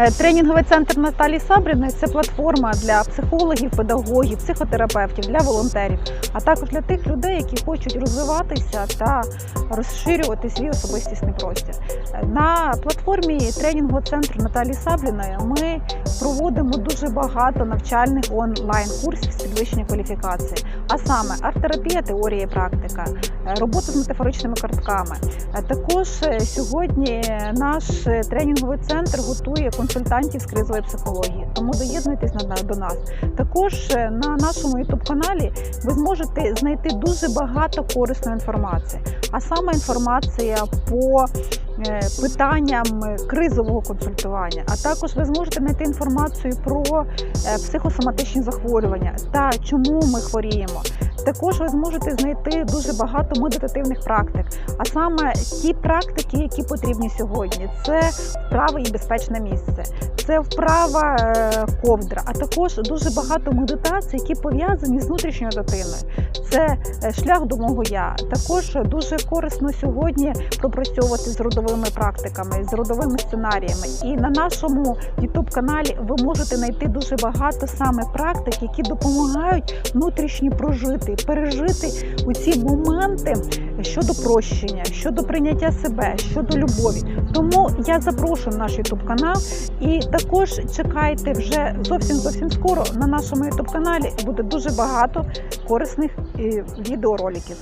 Е, Тренінговий центр Наталії Сабріної це платформа для психологів, педагогів, психотерапевтів, для волонтерів, а також для тих людей, які хочуть розвиватися та розширювати свій особистісний простір. Е, На платформі тренінгового центру Наталії Сабліної ми проводимо дуже багато навчальних онлайн-курсів з підвищення кваліфікації, а саме арт-терапія, теорія і практика, е, робота з метафоричними картками. Також сьогодні наш тренінговий центр готує консультантів з кризової психології, тому доєднуйтесь до нас. Також е, на нашому youtube каналі ви зможете знайти дуже багато корисної інформації, а саме інформація по е, питанням кризового консультування. А також ви зможете знайти інформацію про е, психосоматичні захворювання та чому ми хворіємо. Також ви зможете знайти дуже багато медитативних практик, а саме ті практики, які потрібні сьогодні. Це вправа і безпечне місце, це вправа е, ковдра, а також дуже багато медитацій, які пов'язані з внутрішньою дитиною. Це е, шлях до мого я. Також дуже корисно сьогодні пропрацьовувати з родовими практиками, з родовими сценаріями. І на нашому youtube каналі ви можете знайти дуже багато саме практик, які допомагають внутрішні прожити, пережити у ці моменти щодо прощення, щодо прийняття себе, щодо любові. Тому я запрошую наш youtube канал і також чекайте вже зовсім зовсім скоро на нашому youtube каналі буде дуже багато корисних е, відеороликів.